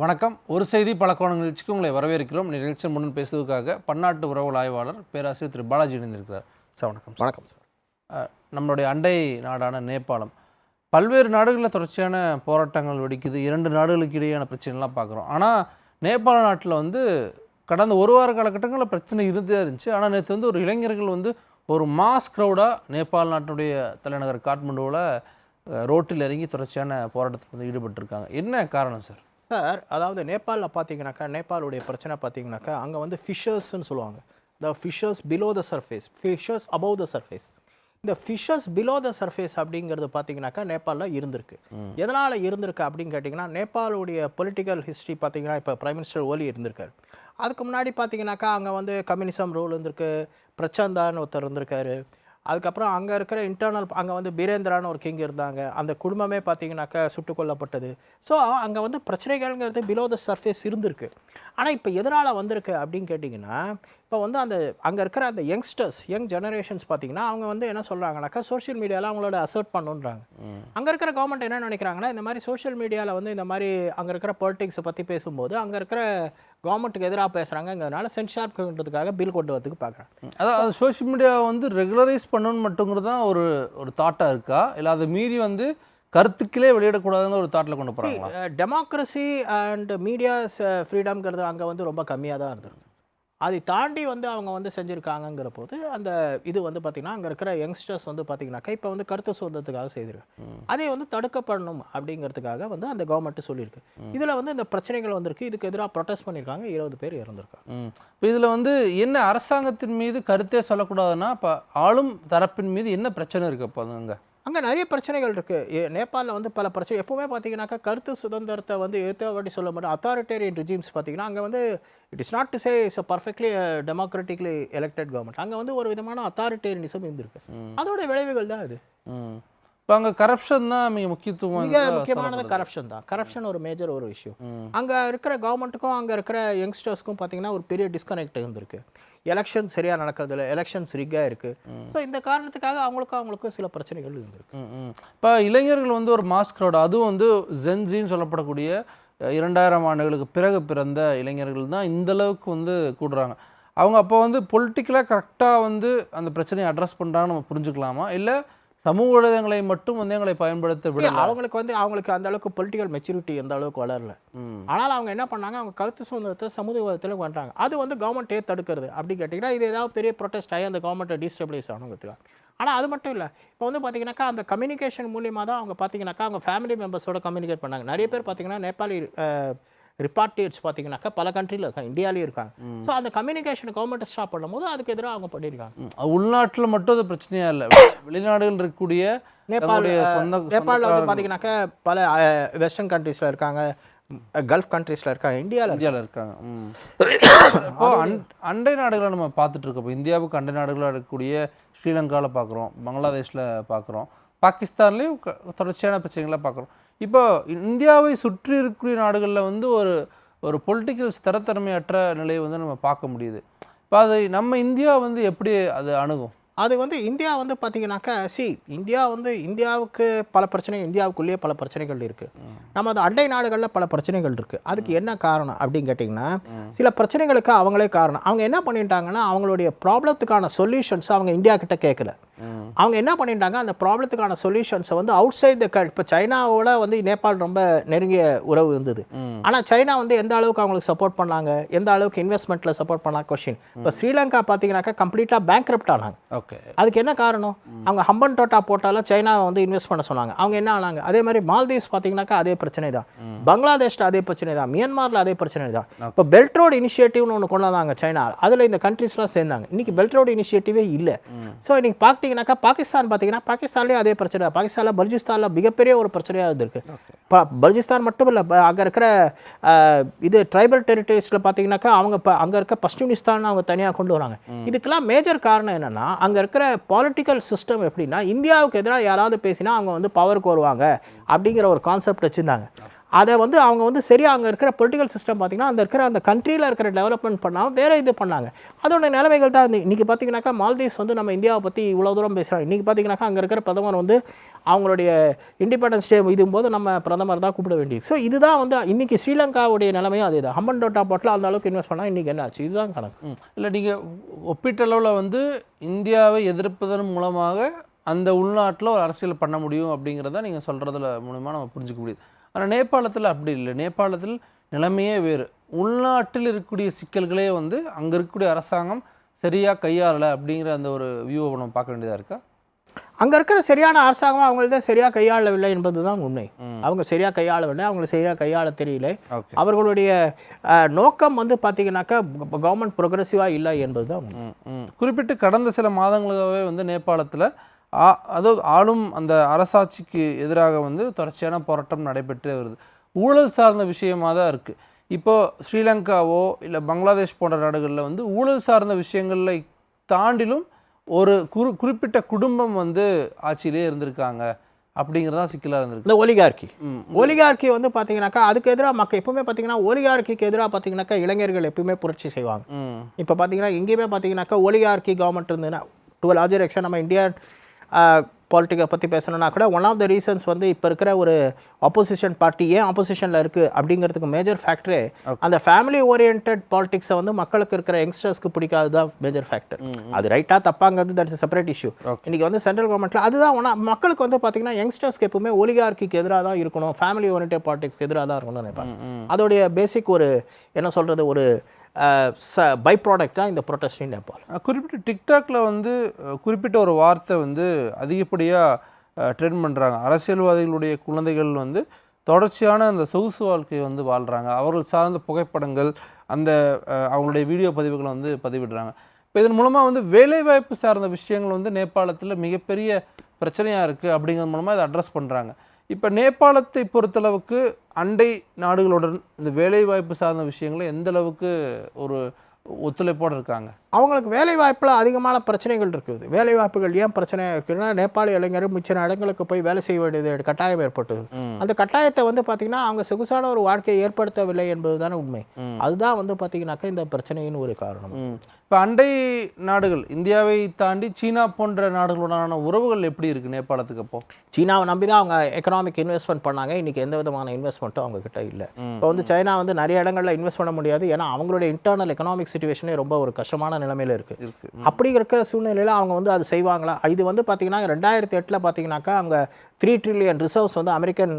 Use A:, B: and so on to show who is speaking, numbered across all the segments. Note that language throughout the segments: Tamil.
A: வணக்கம். ஒரு செய்தி பழக்கவழங்க நிகழ்ச்சிக்கு உங்களை வரவேற்கிறோம். நிகழ்ச்சி முன்னும் பேசுவதற்காக பன்னாட்டு உறவுகள் ஆய்வாளர் பேராசிரியர் திரு பாலாஜி இணைந்திருக்கிறார். சார் வணக்கம்.
B: வணக்கம் சார்.
A: நம்மளுடைய அண்டை நாடான நேபாளம். பல்வேறு நாடுகளில் தொடர்ச்சியான போராட்டங்கள் வெடிக்குது. இரண்டு நாடுகளுக்கு இடையேயான பிரச்சனைலாம் பார்க்குறோம். ஆனால் நேபாள நாட்டில் வந்து கடந்த ஒரு வார காலகட்டங்களில் பிரச்சனை இருந்தே இருந்துச்சு. ஆனால் நேற்று வந்து ஒரு இளைஞர்கள் வந்து ஒரு மாஸ் க்ரௌடாக நேபாள நாட்டுடைய தலைநகர் காட்மண்டுவில் ரோட்டில் இறங்கி தொடர்ச்சியான போராட்டத்தில் வந்து ஈடுபட்டிருக்காங்க. என்ன காரணம் சார்?
B: சார் அதாவது நேபாளில் பார்த்தீங்கன்னாக்கா நேபாளுடைய பிரச்சனை பார்த்தீங்கன்னாக்கா அங்கே வந்து ஃபிஷர்ஸ்னு சொல்லுவாங்க. The fissures below the surface fissures above the surface இந்த ஃபிஷர்ஸ் பிலோ த சர்ஃபேஸ் அப்படிங்கிறது பார்த்தீங்கன்னாக்கா நேபாளில் இருந்திருக்கு. எதனால் இருந்திருக்கு அப்படின்னு கேட்டிங்கன்னா நேபாளுடைய பொலிட்டிக்கல் ஹிஸ்ட்ரி பார்த்தீங்கன்னா இப்போ பிரைம் மினிஸ்டர் ஓலி இருந்திருக்காரு. அதுக்கு முன்னாடி பார்த்தீங்கன்னாக்கா அங்கே வந்து கம்யூனிசம் ரூல் இருந்திருக்கு பிரச்சந்தான்னு ஒருத்தர் இருந்திருக்காரு. அதுக்கப்புறம் அங்கே இருக்கிற இன்டர்னல் அங்கே வந்து பீரேந்திரான்னு ஒரு கிங் இருந்தாங்க. அந்த குடும்பமே பார்த்தீங்கன்னாக்கா சுட்டுக் கொல்லப்பட்டது ஸோ அங்கே வந்து பிரச்சனைகள்ங்கிறது பிலோ த சர்ஃபேஸ் இருந்திருக்கு. ஆனால் இப்போ எதனால் வந்திருக்கு அப்படின்னு கேட்டிங்கன்னா இப்போ வந்து அந்த அங்கே இருக்கிற அந்த யங்ஸ்டர்ஸ் யங் ஜெனரேஷன்ஸ் பார்த்தீங்கன்னா அவங்க வந்து என்ன சொல்கிறாங்கனாக்கா சோஷியல் மீடியாவில் அவங்களோட அசர்ட் பண்ணுன்றாங்க. அங்கே இருக்கிற கவர்மெண்ட் என்ன நினைக்கிறாங்கன்னா இந்த மாதிரி சோஷியல் மீடியாவில் வந்து இந்த மாதிரி அங்கே இருக்கிற பொலிட்டிக்ஸை பற்றி பேசும்போது அங்கே இருக்கிற கவர்மெண்ட்டுக்கு எதிராக பேசுகிறாங்கங்கிறதுனால சென்சார் பண்ணுறதுக்காக பில் கொண்டு வரதுக்கு பார்க்குறாங்க.
A: அதான் அது சோஷியல் மீடியாவை வந்து ரெகுலரைஸ் பண்ணணும் மட்டுங்கிறது தான் ஒரு ஒரு தாட்டாக இருக்கா? இல்லை அதை மீறி வந்து கருத்துக்களே வெளியிடக்கூடாதுங்கிற ஒரு தாட்டில் கொண்டு போகிறாங்களா
B: டெமோக்ரஸி அண்ட் மீடியாஸ் ஃப்ரீடம்ங்கிறது அங்கே வந்து ரொம்ப கம்மியாக தான் இருந்திருக்கு. அதை தாண்டி வந்து அவங்க வந்து செஞ்சுருக்காங்கங்கிற போது அந்த இது வந்து பார்த்திங்கன்னா அங்கே இருக்கிற யங்ஸ்டர்ஸ் வந்து பார்த்திங்கனாக்கா இப்போ வந்து கருத்து சுதந்திரத்துக்காக செய்திருக்காங்க. அதை வந்து தடுக்கப்படணும் அப்படிங்கிறதுக்காக வந்து அந்த கவர்மெண்ட் சொல்லியிருக்கு. இதில் வந்து இந்த பிரச்சனைகள் வந்திருக்கு. இதுக்கு எதிராக ப்ரொட்டஸ்ட் பண்ணியிருக்காங்க. இருபது பேர் இறந்துருக்காங்க.
A: இப்போ இதில் வந்து என்ன அரசாங்கத்தின் மீது கருத்தே சொல்லக்கூடாதுன்னா இப்போ ஆளும் தரப்பின் மீது என்ன பிரச்சனை இருக்குது அப்போ அங்கே?
B: அங்கே நிறைய பிரச்சனைகள் இருக்குது நேபாளில் வந்து பல பிரச்சனை. எப்பவுமே பார்த்தீங்கன்னாக்கா கருத்து சுதந்திரத்தை வந்து ஏற்றவாட்டி சொல்ல மாட்டோம். அத்தாரிட்டேரியன் ரிஜிம்ஸ் பார்த்தீங்கன்னா அங்கே வந்து it is not to say is perfectly democratically elected government அங்கே வந்து ஒரு விதமான அத்தாரிட்டேரியனிசம் இருந்திருக்கு. அதோட விளைவுகள் தான் இது.
A: இப்போ அங்கே கரப்ஷன் தான் மிக முக்கியத்துவம்
B: மிக முக்கியமானது கரப்ஷன் தான். கரப்ஷன் ஒரு மேஜர் ஒரு இஷ்யூ அங்கே இருக்கிற கவர்மெண்ட்டுக்கும் அங்கே இருக்கிற யங்ஸ்டர்ஸ்க்கும் பார்த்தீங்கன்னா ஒரு பெரிய டிஸ்கனெக்ட் இருந்திருக்கு. எலெக்ஷன் சரியாக நடக்கிறதில்ல. எலெக்ஷன்ஸ் ரிக்காக இருக்குது ஸோ இந்த காரணத்துக்காக அவங்களுக்கும் அவங்களுக்கும் சில பிரச்சனைகள் இருந்திருக்கு.
A: இப்போ இளைஞர்கள் வந்து ஒரு மாஸ் க்ரௌட் அதுவும் வந்து ஜென்ஜின்னு சொல்லப்படக்கூடிய இரண்டாயிரம் ஆண்டுகளுக்கு பிறகு பிறந்த இளைஞர்கள் தான் இந்த அளவுக்கு வந்து கூடுறாங்க. அவங்க அப்போ வந்து பொலிட்டிக்கலாக கரெக்டாக வந்து அந்த பிரச்சனையை அட்ரஸ் பண்ணுறாங்கன்னு நம்ம புரிஞ்சுக்கலாமா? இல்லை சமூக ஊடகங்களை மட்டும் வந்து எங்களை பயன்படுத்த விட
B: அவங்களுக்கு வந்து அவங்களுக்கு அந்த அளவுக்கு பொலிட்டிக்கல் மெச்சூரிட்டி எந்த அளவுக்கு வளரல. ஆனால் அவங்க என்ன பண்ணாங்க? அவங்க கருத்து சுதந்திரத்தை சமூகத்தில் பண்ணுறாங்க அது வந்து கவர்மெண்ட்டே தடுக்கிறது அப்படி கேட்டிங்கன்னா இது ஏதாவது பெரிய ப்ரொட்டஸ்ட் ஆகி அந்த கவர்மெண்ட்டை டீஸ்டபிளைஸ் ஆகணுங்கிறதுக்காக ஆனால் அது மட்டும் இல்லை. இப்போ வந்து பார்த்தீங்கன்னாக்கா அந்த கம்யூனிகேஷன் மூலியமாக தான் அவங்க பார்த்தீங்கன்னாக்கா அவங்க ஃபேமிலி மெம்பர்ஸோட கம்யூனிகேட் பண்ணாங்க. நிறைய பேர் பார்த்தீங்கன்னா நேபாளி ரிப்பார்ட்டியர்ஸ் பார்த்தீங்கன்னா பல கண்ட்ரியில் இருக்காங்க. இந்தியாலேயும் இருக்காங்க. ஸோ அந்த கம்யூனிகேஷன் கவர்மெண்ட் ஸ்டாப் பண்ணும்போது அதுக்கு எதிராக அவங்க பண்ணியிருக்காங்க
A: உள்நாட்டில் மட்டும் அது பிரச்சனையா இல்லை. வெளிநாடுகள் இருக்கக்கூடிய
B: நேபாள்
A: சொந்த
B: நேபாளில் வந்து பார்த்தீங்கன்னாக்கா பல வெஸ்டர்ன் கண்ட்ரீஸில் இருக்காங்க. கல்ஃப் கண்ட்ரீஸில் இருக்காங்க. இந்தியாவில்
A: இந்தியாவில் இருக்காங்க. இப்போ அண் அண்டை நாடுகளை நம்ம பார்த்துட்டு இருக்கோம் இந்தியாவுக்கு அண்டை நாடுகளாக இருக்கக்கூடிய ஸ்ரீலங்காவில் பார்க்குறோம். பங்களாதேஷில் பார்க்குறோம். பாகிஸ்தான்லேயும் தொடர்ச்சியான பிரச்சனைகளை பார்க்குறோம். இப்போ இந்தியாவை சுற்றி இருக்கக்கூடிய நாடுகளில் வந்து ஒரு ஒரு பொலிட்டிக்கல் ஸ்திரத்தன்மையற்ற நிலையை வந்து நம்ம பார்க்க முடியுது. இப்போ அதை நம்ம இந்தியா வந்து எப்படி அது அணுகும்?
B: அது வந்து இந்தியா வந்து பார்த்தீங்கன்னாக்கா சி இந்தியா வந்து இந்தியாவுக்கு பல பிரச்சனை இந்தியாவுக்குள்ளேயே பல பிரச்சனைகள் இருக்குது நம்ம அண்டை நாடுகளில் பல பிரச்சனைகள் இருக்குது அதுக்கு என்ன காரணம் அப்படின்னு கேட்டிங்கன்னா சில பிரச்சனைகளுக்கு அவங்களே காரணம். அவங்க என்ன பண்ணிட்டாங்கன்னா அவங்களுடைய ப்ராப்ளத்துக்கான சொல்யூஷன்ஸ் அவங்க இந்தியா கிட்ட கேட்கல அவங்க என்ன பண்ணிட்டாங்க அந்த ப்ராப்ளத்துக்கான சொல்யூஷன்ஸை வந்து அவுட் சைட் த இப்போ சைனாவோட வந்து நேபாள் ரொம்ப நெருங்கிய உறவு இருந்தது. ஆனால் சைனா வந்து எந்த அளவுக்கு அவங்களுக்கு சப்போர்ட் பண்ணாங்க எந்த அளவுக்கு இன்வெஸ்ட்மெண்ட்டில் சப்போர்ட் பண்ணாங்க கொஸ்டின் இப்போ ஸ்ரீலங்கா பார்த்தீங்கன்னாக்கா கம்ப்ளீட்டாக பேங்க் ஆனாங்க. அதுக்கு என்ன காரணம்? அவங்க ஹம்பன் டோட்டா போட்டாலும் சைனாவை வந்து இன்வெஸ்ட் பண்ண சொன்னாங்க. அவங்க என்ன ஆனாங்க? அதே மாதிரி மால்தீவ்ஸ் பார்த்தீங்கன்னாக்கா அதே பிரச்சனை தான். பங்களாதேஷ்ல அதே பிரச்சனை தான். மியான்மரில் அதே பிரச்சனை தான். இப்போ பெல்ட் ரோடு இனிஷியேட்டிவ்னு ஒன்று கொண்டு வந்தாங்க சைனா. அதில் இந்த கண்ட்ரீஸ்லாம் சேர்ந்தாங்க. இன்னைக்கு பெல்ட் ரோடு இனிஷியேட்டிவே இல்லை. ஸோ இன்னைக்கு பார்த்தீங்கன்னாக்கா பாகிஸ்தான் பார்த்தீங்கன்னா பாகிஸ்தான்லேயும் அதே பிரச்சனை தான். பாகிஸ்தான்ல பலுச்சிஸ்தானில் மிகப்பெரிய ஒரு பிரச்சனையாக இருந்திருக்கு. ப பலுச்சிஸ்தான் மட்டும் இல்லை அங்கே இருக்கிற இது ட்ரைபல் டெரிட்டரிஸில் பார்த்தீங்கன்னாக்கா அவங்க அங்கே இருக்க பஷ்டினிஸ்தான் அவங்க தனியாக கொண்டு வராங்க. இதுக்கெல்லாம் மேஜர் காரணம் என்னன்னா அங்கே இருக்கிற பாலிட்டிக்கல் சிஸ்டம் எப்படின்னா இந்தியாவுக்கு எதிராக யாராவது பேசினா அவங்க வந்து பவருக்கு வருவாங்க அப்படிங்கிற ஒரு கான்செப்ட் வச்சுருந்தாங்க. அதை வந்து அவங்க வந்து சரியாக அங்கே இருக்கிற பொலிட்டிக்கல் சிஸ்டம் பார்த்தீங்கன்னா அந்த இருக்கிற அந்த கண்ட்ரியில் இருக்கிற டெவலப்மெண்ட் பண்ணாமல் வேறு இது பண்ணாங்க. அதோட நிலைமைகள் தான் இருந்து இன்றைக்கி பார்த்தீங்கன்னாக்கா மால்தீவ்ஸ் வந்து நம்ம இந்தியாவை பற்றி இவ்வளோ தூரம் பேசுகிறாங்க இன்றைக்கி பார்த்தீங்கன்னாக்கா அங்கே இருக்கிற பிரதமர் வந்து அவங்களுடைய இண்டிபெண்டன்ஸ் டே இதும்போது நம்ம பிரதமர் தான் கூப்பிட வேண்டியது. ஸோ இதுதான் வந்து இன்றைக்கி ஸ்ரீலங்காவுடைய நிலைமையும் அதே தான் ஹம்மன் டோட்டா போட்டில் அந்த அளவுக்கு இன்வெஸ்ட் பண்ணால் இன்றைக்கி என்ன ஆச்சு? இதுதான் கணக்கு.
A: இல்லை நீங்கள் ஒப்பீட்டளவில் வந்து இந்தியாவை எதிர்ப்பதன் மூலமாக அந்த உள்நாட்டில் ஒரு அரசியல் பண்ண முடியும் அப்படிங்கிறத நீங்கள் சொல்கிறதுல மூலமாக நம்ம புரிஞ்சுக்க முடியுது. ஆனால் நேபாளத்தில் அப்படி இல்லை. நேபாளத்தில் நிலைமையே வேறு. உள்நாட்டில் இருக்கக்கூடிய சிக்கல்களே வந்து அங்கே இருக்கக்கூடிய அரசாங்கம் சரியாக கையாளலை அப்படிங்கிற அந்த ஒரு வியூவை நம்ம பார்க்க வேண்டியதாக இருக்கா?
B: அங்கே இருக்கிற சரியான அரசாங்கம் அவங்கள்தான் சரியாக கையாளவில்லை என்பது தான் உண்மை அவங்க சரியாக கையாளவில்லை அவங்களுக்கு சரியாக கையாள தெரியல. அவர்களுடைய நோக்கம் வந்து பார்த்தீங்கன்னாக்கா கவர்மெண்ட் ப்ரொக்ரெசிவாக இல்லை என்பது தான்.
A: குறிப்பிட்டு கடந்த சில மாதங்களாகவே வந்து நேபாளத்தில் அதாவது ஆளும் அந்த அரசாட்சிக்கு எதிராக வந்து தொடர்ச்சியான போராட்டம் நடைபெற்றே வருது. ஊழல் சார்ந்த விஷயமா தான் இருக்குது இப்போ ஸ்ரீலங்காவோ இல்லை பங்களாதேஷ் போன்ற நாடுகளில் வந்து ஊழல் சார்ந்த விஷயங்களை தாண்டிலும் ஒரு குறி குறிப்பிட்ட குடும்பம் வந்து ஆட்சியிலே இருந்திருக்காங்க அப்படிங்கிறது சிக்கலாக இருந்திருக்கு.
B: இந்த ஒலிகார்கி. ஒலிகார்கி வந்து பார்த்தீங்கன்னாக்கா அதுக்கு எதிராக மக்கள் எப்பவுமே பார்த்தீங்கன்னா ஒலிகார்கிக்கு எதிராக பார்த்தீங்கன்னாக்கா இளைஞர்கள் எப்பவுமே புரட்சி செய்வாங்க. இப்போ பார்த்தீங்கன்னா எங்கேயுமே பார்த்தீங்கன்னாக்கா ஒலிகார்கி கவர்மெண்ட் இருந்ததுன்னா டு லார்ஜர் எக்ஷன் நம்ம இந்தியன் பாலிட்டிக்கை பற்றி பேசணும்னா கூட ஒன் ஆஃப் த ரீசன்ஸ் வந்து இப்போ இருக்கிற ஒரு ஆப்போசிஷன் பார்ட்டி ஏன் ஆப்போசிஷனில் இருக்குது அப்படிங்கிறதுக்கு மேஜர் ஃபேக்டரே அந்த ஃபேமிலி ஓரியன்ட் பாலிடிக்ஸை வந்து மக்களுக்கு இருக்கிற யங்ஸ்டர்ஸ்க்கு பிடிக்காது தான் மேஜர் ஃபேக்டர் அது ரைட்டாக தப்பாங்கிறது தட்ஸ் செப்பரேட் இஷ்யூ இன்னைக்கு வந்து சென்ட்ரல் கவர்மெண்ட்டில் அதுதான் ஒன்றா மக்களுக்கு வந்து பார்த்தீங்கன்னா யங்ஸ்டர்ஸ்க்கு எப்பவுமே ஒலிகார்க்கிக்கு எதிராக தான் இருக்கணும் ஃபேமிலி ஓரியன்ட் பாலிடிக்ஸ்க்கு எதிராக தான் இருக்கணும்னு நினைப்பாங்க. அதோடைய பேசிக் ஒரு என்ன சொல்கிறது ஒரு ச பை ப்ராடக்டாக இந்த ப்ரொட்டஸ்ட் இன் நேபாள்
A: குறிப்பிட்ட டிக்டாக்ல வந்து குறிப்பிட்ட ஒரு வார்த்தை வந்து அதிகப்படியாக ட்ரெண்ட் பண்ணுறாங்க அரசியல்வாதிகளுடைய குழந்தைகள் வந்து தொடர்ச்சியான அந்த சொகுசு வாழ்க்கையை வந்து வாழ்கிறாங்க அவர்கள் சார்ந்த புகைப்படங்கள் அந்த அவங்களுடைய வீடியோ பதிவுகளை வந்து பதிவிடுறாங்க. இப்போ இதன் மூலமாக வந்து வேலைவாய்ப்பு சார்ந்த விஷயங்கள் வந்து நேபாளத்தில் மிகப்பெரிய பிரச்சனையாக இருக்குது அப்படிங்கிறது மூலமாக இதை அட்ரஸ் பண்ணுறாங்க இப்போ நேபாளத்தை பொறுத்தளவுக்கு அண்டை நாடுகளுடன் இந்த வேலைவாய்ப்பு சார்ந்த விஷயங்களை எந்த அளவுக்கு ஒரு ஒத்துழைப்போடு இருக்காங்க?
B: அவங்களுக்கு வேலை வாய்ப்பில் அதிகமான பிரச்சனைகள் இருக்குது. வேலை வாய்ப்புகள் ஏன் பிரச்சனையாக இருக்குன்னா நேபாள இளைஞர் மிச்ச இடங்களுக்கு போய் வேலை செய்ய வேண்டியது கட்டாயம் ஏற்பட்டது. அந்த கட்டாயத்தை வந்து பார்த்தீங்கன்னா அவங்க சொகுசான ஒரு வாழ்க்கையை ஏற்படுத்தவில்லை என்பது தானே உண்மை அதுதான் வந்து பார்த்தீங்கன்னாக்கா இந்த பிரச்சனையின் ஒரு காரணம்.
A: இப்போ அண்டை நாடுகள் இந்தியாவை தாண்டி சீனா போன்ற நாடுகளுடனான உறவுகள் எப்படி இருக்கு நேபாளத்துக்கு அப்போ?
B: சீனாவை நம்பி தான் அவங்க எக்கனாமிக் இன்வெஸ்ட்மெண்ட் பண்ணாங்க. இன்னைக்கு எந்த விதமான இன்வெஸ்ட்மெண்ட்டும் அவங்க கிட்ட இல்லை. இப்போ வந்து சைனா வந்து நிறைய இடங்கள்ல இன்வெஸ்ட் பண்ண முடியாது. ஏன்னா அவங்களுடைய இன்டர்னல் எக்கனாமிக் சுச்சுவேஷனே ரொம்ப ஒரு கஷ்டமான நிலைமையில இருக்கு.
A: இருக்கு.
B: அப்படி இருக்கிற சூழ்நிலையில் அவங்க வந்து அது செய்வாங்களா? இது வந்து பார்த்தீங்கன்னா ரெண்டாயிரத்தி எட்டில் பார்த்தீங்கன்னாக்கா அவங்க த்ரீ ட்ரில்லியன் ரிசர்வ்ஸ் வந்து அமெரிக்கன்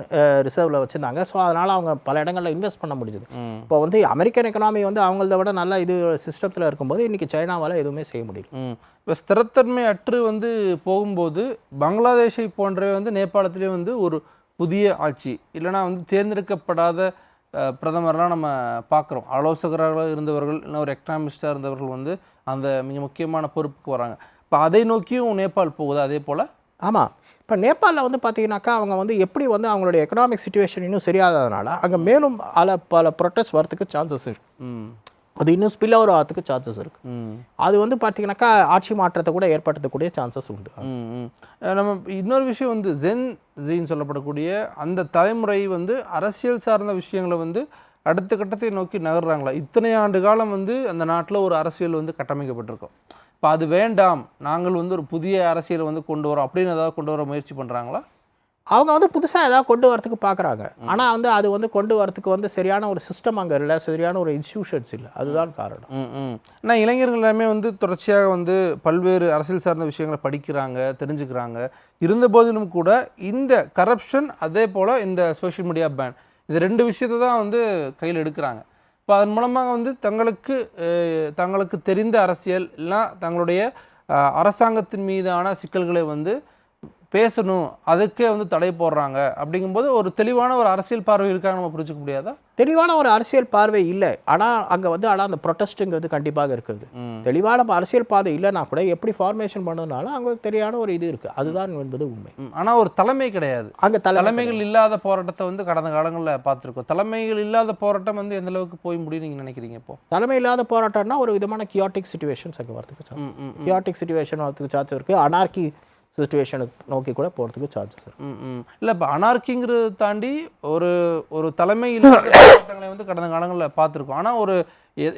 B: ரிசர்வில் வச்சுருந்தாங்க. ஸோ அதனால் அவங்க பல இடங்களில் இன்வெஸ்ட் பண்ண முடிஞ்சுது. இப்போ வந்து அமெரிக்கன் எக்கனாமி வந்து அவங்களத விட நல்ல இது சிஸ்டத்தில் இருக்கும்போது இன்றைக்கி சைனாவால் எதுவுமே செய்ய முடியல.
A: ம். இப்போ ஸ்திரத்தன்மை அற்று வந்து போகும்போது பங்களாதேஷை போன்றவை வந்து நேபாளத்திலே வந்து ஒரு புதிய ஆட்சி. இல்லைன்னா வந்து தேர்ந்தெடுக்கப்படாத பிரதமர்லாம் நம்ம பார்க்குறோம். ஆலோசகராக இருந்தவர்கள் இல்லை ஒரு எக்கனாமிஸ்டாக இருந்தவர்கள் வந்து அந்த மிக முக்கியமான பொறுப்புக்கு வராங்க. இப்போ அதை நோக்கியும் நேபாள் போகுது அதே போல்?
B: ஆமாம் இப்போ நேபாளில் வந்து பார்த்தீங்கன்னாக்கா அவங்க வந்து எப்படி வந்து அவங்களுடைய எக்கனாமிக் சுச்சுவேஷன் இன்னும் சரியாததுனால அங்கே மேலும் பல பல ப்ரொட்டஸ்ட் வரதுக்கு சான்சஸ் இருக்கு.
A: ம்.
B: அது இன்னும் ஸ்பில் ஓவர் ஆகிறதுக்கு சான்சஸ் இருக்கு.
A: ம்.
B: அது வந்து பார்த்தீங்கன்னாக்கா ஆட்சி மாற்றத்தை கூட ஏற்படுத்தக்கூடிய சான்சஸ் உண்டு.
A: நம்ம இன்னொரு விஷயம் வந்து ஜென் ஜின்னு சொல்லப்படக்கூடிய அந்த தலைமுறை வந்து அரசியல் சார்ந்த விஷயங்களை வந்து அடுத்த கட்டத்தை நோக்கி நகர்றாங்களா? இத்தனை ஆண்டு காலம் வந்து அந்த நாட்டில் ஒரு அரசியல் வந்து கட்டமைக்கப்பட்டிருக்கும். இப்போ அது வேண்டாம் நாங்கள் வந்து ஒரு புதிய அரசியலை வந்து கொண்டு வரோம் அப்படின்னு ஏதாவது கொண்டு வர முயற்சி பண்ணுறாங்களா
B: அவங்க வந்து புதுசாக ஏதாவது கொண்டு வரத்துக்கு பார்க்குறாங்க ஆனால் வந்து அது வந்து கொண்டு வரத்துக்கு வந்து சரியான ஒரு சிஸ்டம் அங்கே இல்லை சரியான ஒரு இன்ஸ்டியூஷன்ஸ் இல்லை. அதுதான் காரணம்.
A: ம் ஆனால் இளைஞர்கள் எல்லாமே வந்து தொடர்ச்சியாக வந்து பல்வேறு அரசியல் சார்ந்த விஷயங்களை படிக்கிறாங்க தெரிஞ்சுக்கிறாங்க. இருந்த போதிலும் கூட இந்த கரப்ஷன் அதே போல் இந்த சோஷியல் மீடியா பேன் இது ரெண்டு விஷயத்தை தான் வந்து கையில் எடுக்கிறாங்க. இப்போ அதன் மூலமாக வந்து தங்களுக்கு தங்களுக்கு தெரிந்த அரசியல் இல்லைனா தங்களுடைய அரசாங்கத்தின் மீதான சிக்கல்களை வந்து பேசணும் அதுக்கே வந்து தடை போடுறாங்க. அப்படிங்கும்போது ஒரு தெளிவான ஒரு அரசியல் பார்வை இருக்காங்க நம்ம புரிஞ்சுக்க முடியாதா?
B: தெளிவான ஒரு அரசியல் பார்வை இல்லை. ஆனால் அங்கே வந்து ஆனால் அந்த ப்ரொட்டஸ்ட்டுங்கிறது கண்டிப்பாக இருக்குது. தெளிவான அரசியல் பாதை இல்லைனா கூட எப்படி ஃபார்மேஷன் பண்ணதுனால அங்கே தெரியாத ஒரு இது இருக்குது அதுதான் என்பது உண்மை.
A: ஆனால் ஒரு தலைமை கிடையாது.
B: அங்கே தலை
A: தலைமைகள் இல்லாத போராட்டத்தை வந்து கடந்த காலங்களில் பார்த்துருக்கோம். தலைமைகள் இல்லாத போராட்டம் வந்து எந்த அளவுக்கு போய் முடியும் நீங்கள் நினைக்கிறீங்க இப்போ?
B: தலைமை இல்லாத போராட்டம்னா ஒரு விதமான கியாட்டிக் சுச்சுவேஷன்ஸ் அங்கே வரதுக்கு சான்ஸ் கியாட்டிக் சுச்சுவேஷன் வரதுக்கு சான்ஸ் இருக்குது அனார்கி சுச்சுவேஷனை நோக்கி கூட போகிறதுக்கு சான்சஸ் இருக்கு
A: ம், ம். இல்ல இப்போ அனார்கிங்கிறத தாண்டி ஒரு ஒரு தலைமை இல்லாத போராட்டங்களை வந்து கடந்த காலங்களில் பார்த்துருக்கோம். ஆனா ஒரு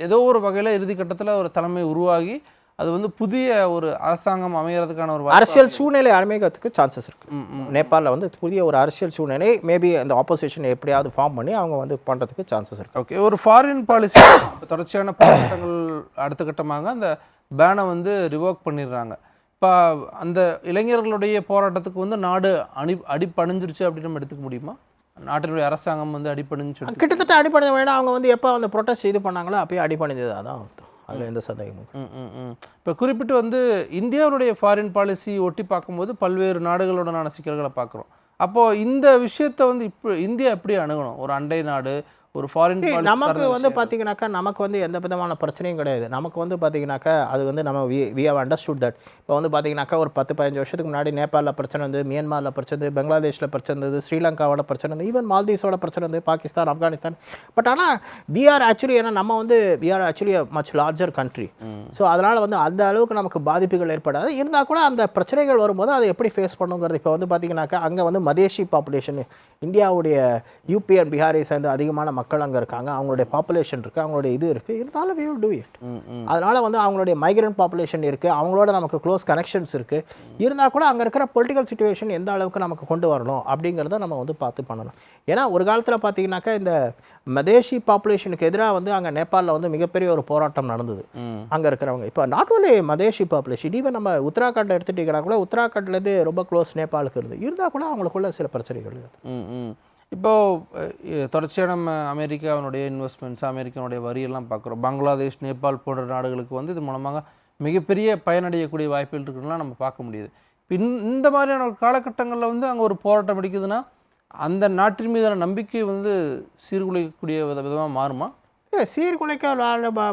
A: ஏதோ ஒரு வகையில இறுதி கட்டத்துல ஒரு தலைமை உருவாகி அது வந்து புதிய ஒரு அரசாங்கம் அமையறதுக்கான ஒரு
B: அரசியல் சூழ்நிலை அமைக்கிறதுக்கு சான்சஸ் இருக்கு
A: ம், ம்.
B: நேபாளில் வந்து புதிய ஒரு அரசியல் சூழ்நிலை மேபி அந்த ஆப்போசிஷன் எப்படியாவது ஃபார்ம் பண்ணி அவங்க வந்து பண்ணுறதுக்கு சான்சஸ் இருக்கு
A: ஓகே ஒரு ஃபாரின் பாலிசி தொடர்ச்சியான போராட்டங்கள் அடுத்த கட்டமாக அந்த பேனை வந்து ரிவோக் பண்ணிடுறாங்க. இப்போ அந்த இளைஞர்களுடைய போராட்டத்துக்கு வந்து நாடு அணி அடிப்பணிஞ்சிருச்சு அப்படின்னு நம்ம எடுத்துக்க முடியுமா? நாட்டினுடைய அரசாங்கம் வந்து அடிப்பணிஞ்சு
B: கிட்டத்தட்ட அடிப்படை வேணா அவங்க வந்து எப்போ அந்த ப்ரொட்டஸ்ட் இது பண்ணாங்களோ அப்பயே அடிப்படைஞ்சது அதான் அதில் எந்த சந்தேகமும்
A: ம் ம் ம். இப்போ குறிப்பிட்டு வந்து இந்தியாவுடைய ஃபாரின் பாலிசி ஒட்டி பார்க்கும்போது பல்வேறு நாடுகளுடனான சிக்கல்களை பார்க்குறோம். அப்போது இந்த விஷயத்தை வந்து இப்போ இந்தியா எப்படி அணுகணும்? ஒரு அண்டை நாடு ஒரு ஃபாரின்
B: நமக்கு வந்து பார்த்தீங்கன்னாக்கா நமக்கு வந்து எந்த விதமான பிரச்சனையும் கிடையாது. நமக்கு வந்து பார்த்தீங்கன்னாக்கா அது வந்து நம்ம we we have understood that இப்போ வந்து பார்த்தீங்கன்னாக்கா ஒரு பத்து பதினஞ்சு வருஷத்துக்கு முன்னாடி நேபாளில் பிரச்சனை வந்து மியான்மரில் பிரச்சனை பங்களாதேஷில் பிரச்சனை இருந்தது ஸ்ரீலங்காவோட பிரச்சனை இருந்தது ஈவன் மால்தீவ்ஸோட பிரச்சனை இருந்தது பாகிஸ்தான் ஆப்கானிஸ்தான். பட் ஆனால் வி ஆர் ஆக்சுவலி ஏன்னா நம்ம வந்து we are actually much larger country so அதனால் வந்து அந்த அளவுக்கு நமக்கு பாதிப்புகள் ஏற்படாது. இருந்தால் கூட அந்த பிரச்சனைகள் வரும்போது அதை எப்படி ஃபேஸ் பண்ணுங்கிறது. இப்போ வந்து பார்த்தீங்கன்னாக்கா அங்கே வந்து மதேஷி பாப்புலேஷன் இந்தியாவுடைய யூபி அண்ட் பீகாரை சேர்ந்த அதிகமான மக்கள் அங்கே இருக்காங்க அவங்களுடைய பாப்புலேஷன் இருக்குது அவங்களுடைய இது இருக்குது இருந்தாலும் do it.
A: ம் ம்.
B: அதனால் வந்து அவங்களுடைய மைக்ரண்ட் பாப்புலேஷன் இருக்குது அவங்களோட நமக்கு க்ளோஸ் கனெக்ஷன்ஸ் இருக்குது இருந்தால் கூட அங்கே இருக்கிற பொலிட்டிக்கல் சுச்சுவேஷன் எந்த அளவுக்கு நமக்கு கொண்டு வரணும் அப்படிங்கிறத நம்ம வந்து பார்த்து பண்ணணும். ஏன்னா ஒரு காலத்தில் பார்த்தீங்கன்னாக்கா இந்த மதேஷி பாப்புலேஷனுக்கு எதிராக வந்து அங்கே நேபாளில் வந்து மிகப்பெரிய ஒரு போராட்டம் நடந்தது. அங்கே இருக்கிறவங்க. இப்போ not only Madhesi population even நம்ம உத்தராகண்ட் எடுத்துட்டீங்கன்னா கூட உத்தராகண்ட்லேருந்து ரொம்ப க்ளோஸ் நேபாளுக்கு இருந்து. இருந்தால் கூட அவங்களுக்குள்ள சில பிரச்சனைகள் இருக்குது
A: இப்போது இப்போ தொடர்ச்சியாக நம்ம அமெரிக்காவினுடைய இன்வெஸ்ட்மெண்ட்ஸ் அமெரிக்காவுடைய வரியெல்லாம் பார்க்குறோம். பங்களாதேஷ் நேபாள் போன்ற நாடுகளுக்கு வந்து இது மூலமாக மிகப்பெரிய பயனடையக்கூடிய வாய்ப்புகள் இருக்குன்னா நம்ம பார்க்க முடியுது. இப்போ இந்த- மாதிரியான ஒரு காலகட்டங்களில் வந்து அங்கே ஒரு போராட்டம் அடிக்குதுன்னா அந்த நாட்டின் மீதான நம்பிக்கை வந்து சீர்குலைக்கக்கூடிய வித விதமாக மாறுமா?
B: சீர்குலைக்க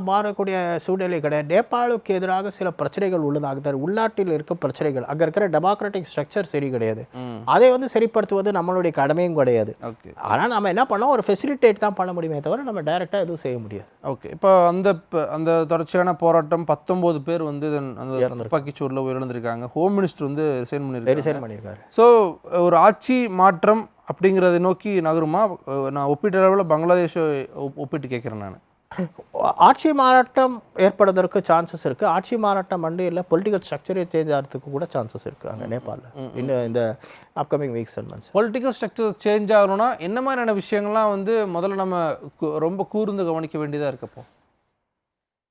B: மாறக்கூடிய சூழ்நிலை கிடையாது. நேபாளுக்கு எதிராக சில பிரச்சனைகள் உள்ளதாக தான் உள்நாட்டில் இருக்க பிரச்சனைகள் அங்கே இருக்கிற டெமோக்ராட்டிக் ஸ்ட்ரக்சர் சரி கிடையாது. அதை வந்து சரிப்படுத்துவது நம்மளுடைய கடமையும் கிடையாது. ஆனால் நம்ம என்ன பண்ணோம்? ஒரு ஃபெசிலிட்டேட் தான் பண்ண முடியுமே தவிர நம்ம டைரெக்டாக எதுவும் செய்ய முடியாது.
A: ஓகே. இப்போ அந்த அந்த தொடர்ச்சியான போராட்டம் பத்தொம்போது பேர் வந்து அந்த துப்பாக்கிச்சூரில் உயிரிழந்திருக்காங்க. ஹோம் மினிஸ்டர் வந்து ரிசைன் பண்ணியிருக்காங்க.
B: ரிசைன் பண்ணியிருக்காரு.
A: ஸோ ஒரு ஆட்சி மாற்றம் அப்படிங்கிறதை நோக்கி நகருமா? நான் ஒப்பீட்டு அளவில் பங்களாதேஷை ஒப்- ஒப்பிட்டு கேட்குறேன் நான்.
B: ஆட்சி மாறாட்டம் ஏற்படுவதற்கு சான்சஸ் இருக்குது ஆட்சி மாறாட்டம் வந்து இல்லை பொலிட்டிக்கல் ஸ்ட்ரக்சரே சேஞ்ச் ஆகிறதுக்கு கூட சான்சஸ் இருக்குது அங்கே நேபாளில். இன்னும் இந்த upcoming weeks and months
A: political structure change ஆகணும்னா என்ன மாதிரியான விஷயங்கள்லாம் வந்து முதல்ல நம்ம ரொம்ப கூர்ந்து கவனிக்க வேண்டியதாக இருக்கப்போ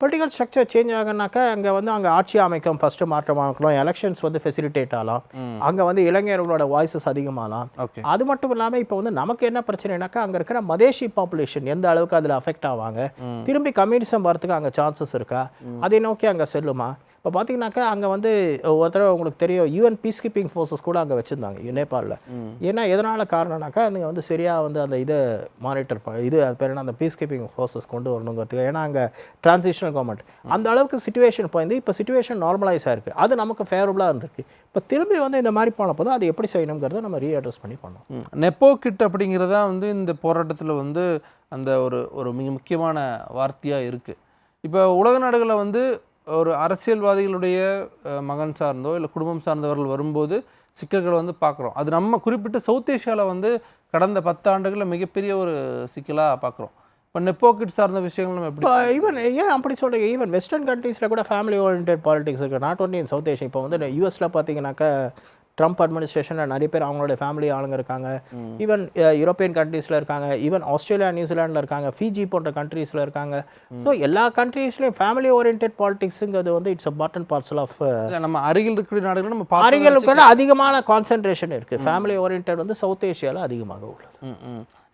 B: பொலிட்டிக்கல் ஸ்ட்ரக்சர் சேஞ்ச் ஆகுனாக்கா அங்கே வந்து அங்கே ஆட்சி அமைக்கும். ஃபஸ்ட்டு மாற்றம் ஆகலாம். எலெக்ஷன்ஸ் வந்து ஃபெசிலிட்டேட் ஆகலாம். அங்கே வந்து இளைஞர்களோட வாய்ஸஸ் அதிகமாகலாம்.
A: ஓகே
B: அது மட்டும் இல்லாமல் இப்போ வந்து நமக்கு என்ன பிரச்சனைனாக்கா அங்கே இருக்கிற மதேஷி பாப்புலேஷன் எந்த அளவுக்கு அதில் அஃபெக்ட் ஆவாங்க? திரும்பி கம்யூனிசம் வரதுக்கு அங்கே சான்சஸ் இருக்கா? அதை நோக்கி அங்கே செல்லுமா? இப்போ பார்த்தீங்கன்னாக்கா அங்கே வந்து ஒரு தடவை உங்களுக்கு தெரியும் யூஎன் பீஸ் கீப்பிங் ஃபோர்ஸஸ் கூட அங்கே வச்சுருந்தாங்க நேபாளில். ஏன்னா எதனால் காரணம்னாக்கா நீங்கள் வந்து சரியாக வந்து அந்த இதை மானிட்டர் இது அது பேர் என்ன அந்த பீஸ் கீப்பிங் ஃபோர்ஸஸ் கொண்டு வரணுங்கிறதுக்கு ஏன்னா அங்கே டிரான்சிஷனல் கவர்மெண்ட் அந்த அளவுக்கு சுச்சுவேஷன் போயிருந்து இப்போ சுச்சுவேஷன் நார்மலைஸ் ஆயிருக்கு. அது நமக்கு ஃபேவரபுளாக இருந்திருக்கு. இப்போ திரும்பி வந்து இந்த மாதிரி போன போது அது எப்படி செய்யணுங்கிறத நம்ம ரீஅட்ரஸ் பண்ணி பண்ணோம்.
A: நெப்போ கிட் அப்படிங்கிறதா வந்து இந்த போராட்டத்தில் வந்து அந்த ஒரு ஒரு மிக முக்கியமான வார்த்தையாக இருக்குது இப்போ உலக நாடுகளில் வந்து ஒரு அரசியல்வாதிகளுடைய மகன் சார்ந்தோ இல்லை குடும்பம் சார்ந்தவர்கள் வரும்போது சிக்கல்களை வந்து பார்க்குறோம். அது நம்ம குறிப்பிட்ட சவுத் ஏஷியாவில் வந்து கடந்த பத்து ஆண்டுகளில் மிகப்பெரிய ஒரு சிக்கலாக பார்க்குறோம். இப்போ நெப்போக்கிட் சார்ந்த விஷயங்கள் எப்படி
B: ஈவன் ஏன் அப்படி சொல்கிறீங்க ஈவன் வெஸ்டர்ன் கண்ட்ரீஸில் கூட ஃபேமிலி ஓரியன்ட் பாலிடிக்ஸ் இருக்குது not only in South Asia இப்போ வந்து யூஎஸில் பார்த்தீங்கன்னாக்கா ட்ரம்ப் அட்மினிஸ்ட்ரேஷனில் நிறைய பேர் அவங்களோட ஃபேமிலி ஆளுங்க இருக்காங்க. ஈவன் யூரோப்பியன் கண்ட்ரீஸில் இருக்காங்க. ஈவன் ஆஸ்திரேலியா நியூசிலாண்டில் இருக்காங்க. ஃபிஜி போன்ற கண்ட்ரீஸில் இருக்காங்க. ஸோ எல்லா கண்ட்ரீஸ்லையும் ஃபேமிலி ஓரியன்ட் பாலிடிக்ஸுங்கிறது வந்து இட்ஸ் அ பாட்டன் பார்சல் ஆஃப்
A: நம்ம அருகில் இருக்கிற நாடுகள் நம்ம பார்த்து
B: அறிவியலுக்கு அதிகமான கான்சென்ட்ரேஷன் இருக்குது ஃபேமிலி ஓரியன்ட் வந்து சவுத் ஏஷியாவில் அதிகமாக உள்ளது.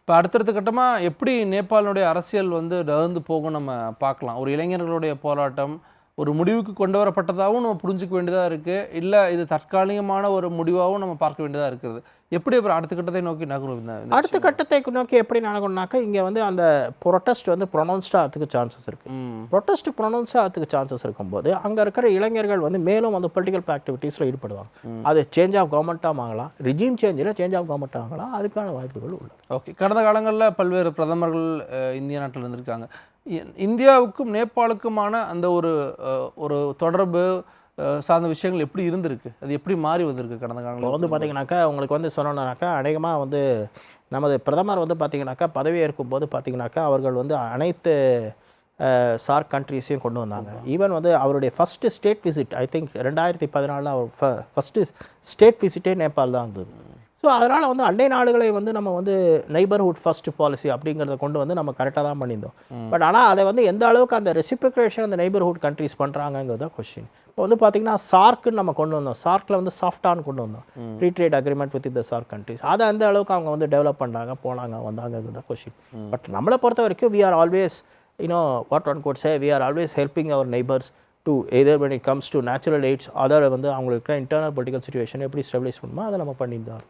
A: இப்போ அடுத்தடுத்த கட்டமாக எப்படி நேபாளினுடைய அரசியல் வந்து நகர்ந்து போகும் நம்ம பார்க்கலாம். ஒரு இளைஞர்களுடைய போராட்டம் ஒரு முடிவுக்கு கொண்டு வரப்பட்டதாகவும் நம்ம புரிஞ்சுக்க வேண்டியதாக இருக்குது இல்லை இது தற்காலிகமான ஒரு முடிவாகவும் நம்ம பார்க்க வேண்டியதாக இருக்கிறது எப்படி அப்புறம் அடுத்த கட்டத்தை நோக்கி நகரும்
B: அடுத்த கட்டத்தை நோக்கி எப்படி நடக்கணும்னாக்கா இங்கே வந்து அந்த ப்ரொட்டஸ்ட் வந்து ப்ரொனவுன்ஸ்டாக ஆகிறதுக்கு சான்சஸ் இருக்குது ப்ரொட்டஸ்ட் ப்ரொனவுன்ஸ் ஆகிறதுக்கு சான்சஸ் இருக்கும்போது அங்கே இருக்கிற இளைஞர்கள் வந்து மேலும் வந்து பொலிட்டிக்கல் ஆக்டிவிட்டீஸில் ஈடுபடுவாங்க. அது சேஞ்ச் ஆஃப் கவர்மெண்ட்டாக ஆகலாம் ரிஜிம் சேஞ்சில் சேஞ்ச் ஆஃப் கவர்மெண்ட் ஆகலாம். அதுக்கான வாய்ப்புகள் உள்ளது.
A: ஓகே. கடந்த காலங்களில் பல்வேறு பிரதமர்கள் இந்திய நாட்டில் இருந்திருக்காங்க. இந்தியாவுக்கும் நேபாளுக்குமான அந்த ஒரு ஒரு தொடர்பு சார்ந்த விஷயங்கள் எப்படி இருந்திருக்கு? அது எப்படி மாறி வந்திருக்கு கடந்த காலங்களில்?
B: வந்து பார்த்தீங்கன்னாக்கா உங்களுக்கு வந்து சொன்னோம்னாக்கா அநேகமாக வந்து நமது பிரதமர் வந்து பார்த்தீங்கன்னாக்கா பதவி ஏற்கும்போது பார்த்தீங்கன்னாக்கா அவர்கள் வந்து அனைத்து சார்க் கண்ட்ரீஸையும் கொண்டு வந்தாங்க. ஈவன் வந்து அவருடைய first state visit I think ரெண்டாயிரத்தி பதினாலில் அவர் ஃபஸ்ட்டு ஸ்டேட் விசிட்டே நேபாள் தான் இருந்தது. ஸோ அதனால் வந்து அண்டை நாடுகளை வந்து நம்ம வந்து நெய்பர்ஹுட் ஃபர்ஸ்ட் பாலிசி அப்படிங்கிறத கொண்டு வந்து நம்ம கரெக்டாக தான் பண்ணியிருந்தோம். பட் ஆனால் அதை வந்து எந்த அளவுக்கு அந்த ரெசிபிகேஷன் அந்த நெய்பர்ஹுட் கண்ட்ரீஸ் பண்ணுறாங்கங்கிறது கொஸ்டின் இப்போ வந்து பார்த்தீங்கன்னா சார்க்குன்னு நம்ம கொண்டு வந்தோம். சார்க்கில் வந்து சாஃப்டான்னு கொண்டு வந்தோம். ஃப்ரீ ட்ரேட் அக்ரிமெண்ட் வித் இந்த சார்க் கண்ட்ரீஸ் அதை அந்த அளவுக்கு அவங்க வந்து டெவலப் பண்ணாங்க போனாங்க வந்தாங்கிறது தான் கொஸ்டின் பட் நம்மளை பொறுத்த வரைக்கும் we are always you know what one could say we are always helping our neighbours to either when it comes to natural aids other வந்து அவங்களுக்கு இன்டர்னல் பொலிட்டிக்கல் சுச்சுவேஷன் எப்படி ஸ்டெபிலைஸ் பண்ணுமோ அதை நம்ம பண்ணிட்டு தான்.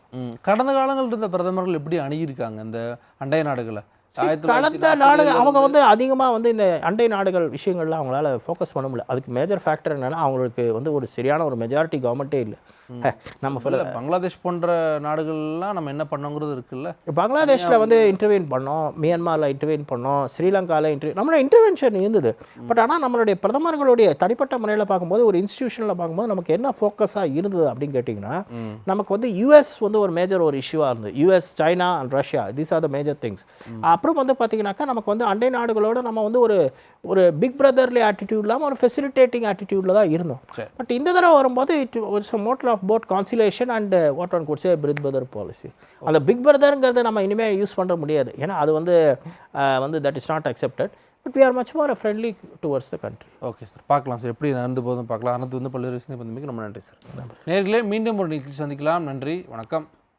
A: கடந்த காலங்கள் இருந்த பிரதமர்கள் எப்படி அணுகியிருக்காங்க இந்த அண்டை நாடுகளை?
B: கடந்த நாடு
A: நாற்பதுல
B: அவங்க வந்து அதிகமாக வந்து இந்த அண்டை நாடுகள் விஷயங்கள்ல அவங்களால ஃபோக்கஸ் பண்ண முடியல. அதுக்கு மேஜர் ஃபேக்டர் என்னன்னா அவங்களுக்கு வந்து ஒரு சரியான ஒரு மெஜாரிட்டி கவர்மெண்ட்டே இல்லை. நம்ம
A: பங்களாதேஷ் போன்ற நாடுகள்லாம் நம்ம என்ன பண்ணோங்கிறது இருக்குல்ல.
B: பங்களாதேஷில் வந்து இன்டர்வெயின் பண்ணோம் மியான்மரில் இன்டர்வெயின் பண்ணோம் ஸ்ரீலங்காவில் இன்டர்வியூ நம்மளோட இன்டர்வென்ஷன் இருந்தது. பட் ஆனால் நம்மளுடைய பிரதமர்களுடைய தனிப்பட்ட முறையில் பார்க்கும்போது ஒரு இன்ஸ்டியூஷனில் பார்க்கும்போது நமக்கு என்ன ஃபோக்கஸாக இருந்தது அப்படின்னு கேட்டிங்கன்னா நமக்கு வந்து யூஎஸ் வந்து ஒரு மேஜர் ஒரு இஷ்யூவாக இருந்தது. US China and Russia these are the major things அப்புறம் வந்து பார்த்தீங்கன்னாக்கா நமக்கு வந்து அண்டை நாடுகளோட நம்ம வந்து ஒரு ஒரு பிக் பிரதர்லி ஆட்டிடியூட் இல்லாமல் ஒரு ஃபெசிலிட்டேட்டிங் ஆட்டிடியூடில் தான் இருந்தோம். பட் இந்த தடவை வரும்போது இட் ஒரு matter of both conciliation and what one could say breath brother policy அந்த பிக் பிரதருங்கிறத நம்ம இனிமேல் யூஸ் பண்ண முடியாது. ஏன்னா அது வந்து அஹ், வந்து that is not accepted but we are much more friendly towards the country
A: okay sir பார்க்கலாம் சார் எப்படி நடந்து போதும் பார்க்கலாம். அனைத்து வந்து பல்வேறு விஷயம் பந்தமிக்கு ரொம்ப நன்றி சார் நேர்களே மீண்டும் ஒரு நிகழ்ச்சி சந்திக்கலாம். நன்றி. வணக்கம்.